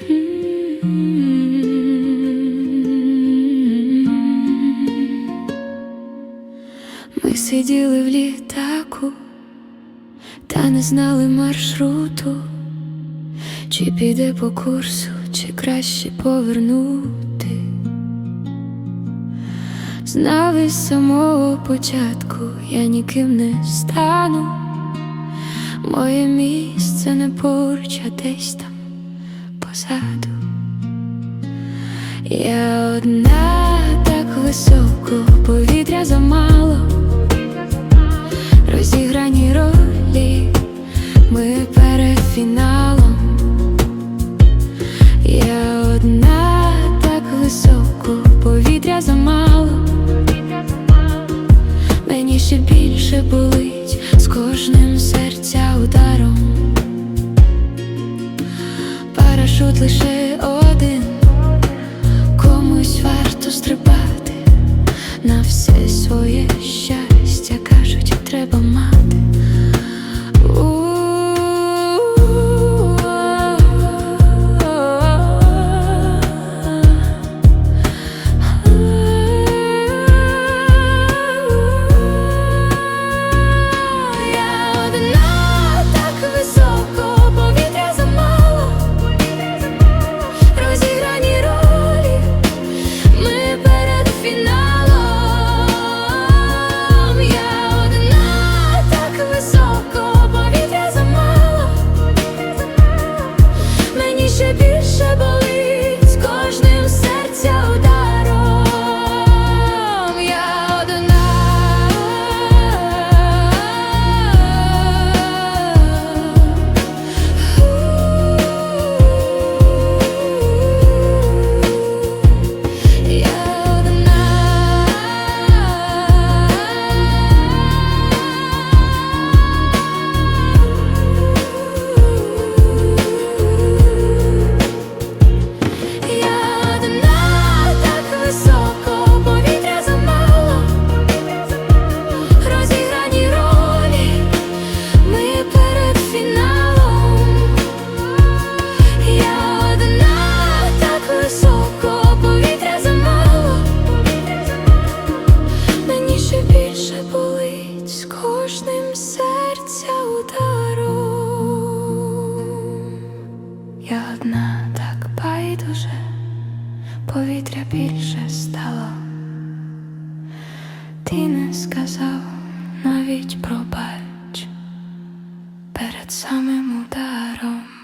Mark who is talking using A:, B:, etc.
A: Ми сиділи в літаку, та не знали маршруту, чи піде по курсу, чи краще повернути. Знав із самого початку я ніким не стану, моє місце не поруч, а десь там позаду. Я одна так високо, повітря замало, розіграні ролі, ми перед фіналом. Я одна так високо, повітря замало. Мені ще більше болить з кожним серця ударом. Парашут лише один, комусь варто стрибати на все своє щастя, кажуть, треба мати. Я одна так байдуже, повітря більше стало. Ти не сказав навіть пробач перед самим ударом.